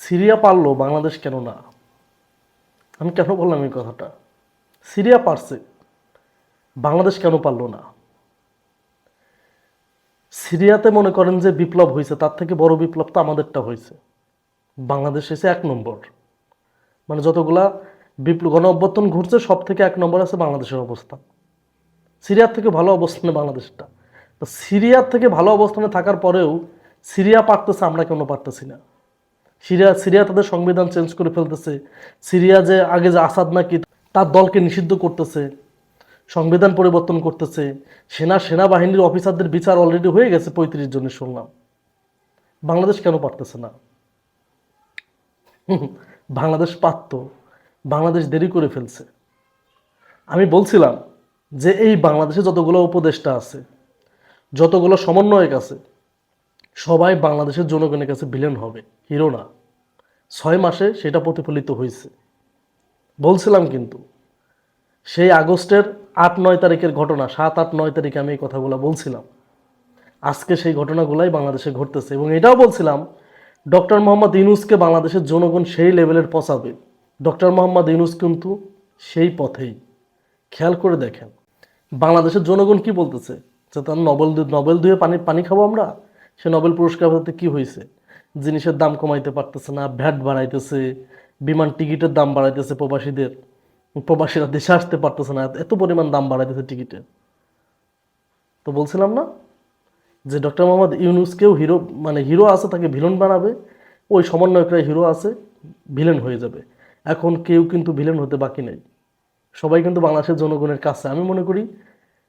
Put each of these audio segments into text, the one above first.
Syria পারল, বাংলাদেশ কেন না? আমি কেন বললাম এই কথাটা? সিরিয়া পারছে, বাংলাদেশ কেন পারল না? সিরিয়াতে মনে করেন যে বিপ্লব হয়েছে, তার থেকে বড় বিপ্লব তো আমাদেরটা হয়েছে। বাংলাদেশ এসে এক নম্বর। মানে যতগুলা বিপ্লব, গণ অভ্যর্থন ঘুরছে সব থেকে এক নম্বর আছে বাংলাদেশের অবস্থা। সিরিয়ার থেকে ভালো অবস্থানে বাংলাদেশটা। তো সিরিয়ার থেকে ভালো অবস্থানে থাকার পরেও সিরিয়া পারতেছে, আমরা কেন পারতেছি না? সিরিয়া সিরিয়া তাদের সংবিধান চেঞ্জ করে ফেলতেছে। সিরিয়া যে আগে যে আসাদ নাকি, তার দলকে নিষিদ্ধ করতেছে, সংবিধান পরিবর্তন করতেছে। সেনা, সেনাবাহিনীর অফিসারদের বিচার অলরেডি হয়ে গেছে পঁয়ত্রিশ জনের, শুনলাম। বাংলাদেশ কেন পারতেছে না? বাংলাদেশ পারত। বাংলাদেশ দেরি করে ফেলছে। আমি বলছিলাম যে এই বাংলাদেশে যতগুলো উপদেষ্টা আছে, যতগুলো সমন্বয়ক আছে সবাই বাংলাদেশের জনগণের কাছে ভিলেন হবে হিরো না। ছয় মাসে সেটা প্রতিফলিত হয়েছে। বলছিলাম কিন্তু, সেই আগস্টের আট, নয় তারিখের ঘটনা, সাত, আট, নয় তারিখে আমি এই কথাগুলো বলছিলাম। আজকে সেই ঘটনাগুলাই বাংলাদেশে ঘটতেছে এবং এটাও বলছিলাম, ডক্টর মোহাম্মদ ইউনুসকে বাংলাদেশের জনগণ সেই লেভেলের পচাবে। ডক্টর মোহাম্মদ ইউনুস কিন্তু সেই পথেই। খেয়াল করে দেখেন, বাংলাদেশের জনগণ কি বলতেছে? যে তার নবেল নবেল ধুয়ে পানি পানি খাব আমরা? সে নোবেল পুরস্কার পেতে কি হয়েছে? জিনিসের দাম কমাইতে পারতেছে না, ভ্যাট বাড়াইতেছে, বিমান টিকিটের দাম বাড়াইতেছে প্রবাসীদের। প্রবাসীরা দেশে আসতে পারতেছে না, এত পরিমাণ দাম বাড়াইতেছে টিকিটের তো বলছিলাম না যে ডক্টর মোহাম্মদ ইউনুসকেও হিরো মানে হিরো আছে, তাকে ভিলেন বানাবে, ওই সমন্বয়করা হিরো আছে, ভিলেন হয়ে যাবে। এখন কেউ কিন্তু ভিলেন হতে বাকি নেই। সবাই কিন্তু বাংলাদেশের জনগণের কাছে, আমি মনে করি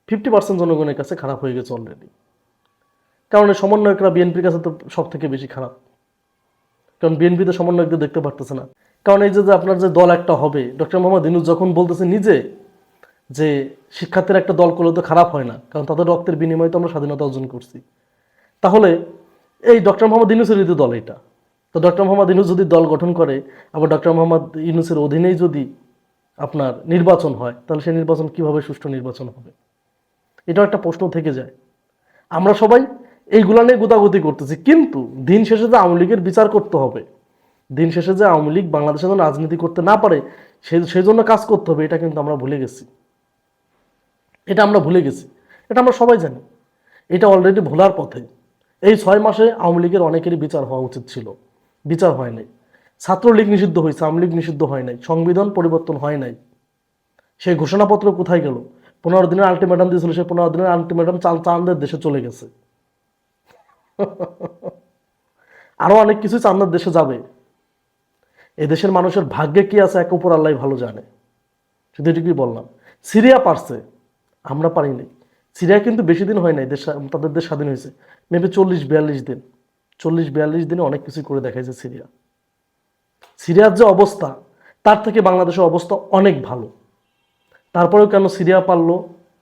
ফিফটি পার্সেন্ট জনগণের কাছে খারাপ হয়ে গেছে অলরেডি কারণ এই সমন্বয়করা বিএনপির কাছে তো সব থেকে বেশি খারাপ। কারণ বিএনপিতে সমন্বয়কদের দেখতে পারতেছে না। কারণ এই যে আপনার যে দল একটা হবে, ডক্টর মোহাম্মদ ইনুস যখন বলতেছে নিজে যে শিক্ষার্থীর একটা দল করলে তো খারাপ হয় না, কারণ তাদের রক্তের বিনিময়ে তো আমরা স্বাধীনতা অর্জন করছি। তাহলে এই ডক্টর মোহাম্মদ ইনুসের যদি দল এটা, তো ডক্টর মোহাম্মদ ইনুস যদি দল গঠন করে, আবার ডক্টর মোহাম্মদ ইনুসের অধীনেই যদি আপনার নির্বাচন হয়, তাহলে সেই নির্বাচন কীভাবে সুষ্ঠু নির্বাচন হবে? এটাও একটা প্রশ্ন থেকে যায়। আমরা সবাই এইগুলা নিয়ে গোতাগুতি করতেছি। কিন্তু দিন শেষে যে আওয়ামী লীগের বিচার করতে হবে, দিন শেষে যে আওয়ামী লীগ বাংলাদেশে যেন রাজনীতি করতে না পারে সেই জন্য কাজ করতে হবে, এটা কিন্তু আমরা ভুলে গেছি। এটা আমরা ভুলে গেছি। এটা আমরা সবাই জানি। এটা অলরেডি ভোলার পথে। এই ছয় মাসে আওয়ামী লীগের অনেকেরই বিচার হওয়া উচিত ছিল। বিচার হয় নাই। ছাত্রলীগ নিষিদ্ধ হয়েছে, আওয়ামী লীগ নিষিদ্ধ হয় নাই। সংবিধান পরিবর্তন হয় নাই। সেই ঘোষণাপত্র কোথায় গেল? পনেরো দিনের আলটিমেটাম দিয়েছিল সেই পনেরো দিনের আলটিমেটাম চাল, চাঁদের দেশে চলে গেছে। আরও অনেক কিছু চান্দার দেশে যাবে। এ দেশের মানুষের ভাগ্যে কি আছে, এক উপর আল্লাহ ভালো জানে। শুধু এটুকুই বললাম। সিরিয়া পারছে, আমরা পারিনি। সিরিয়া কিন্তু বেশি দিন হয় নাই, দেশ তাদের দেশ স্বাধীন হয়েছে। মেবি চল্লিশ, বিয়াল্লিশ দিন। চল্লিশ, বিয়াল্লিশ দিনে অনেক কিছু করে দেখাইছে সিরিয়া। সিরিয়ার যে অবস্থা, তার থেকে বাংলাদেশের অবস্থা অনেক ভালো। তারপরেও কেন সিরিয়া পারল,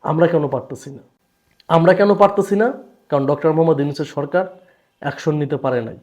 আমরা কেন পারতেছি না? আমরা কেন পারতেছি না? কারণ ডক্টর মোহাম্মদ ইউনুসের সরকার অ্যাকশন নিতে পারে নাই।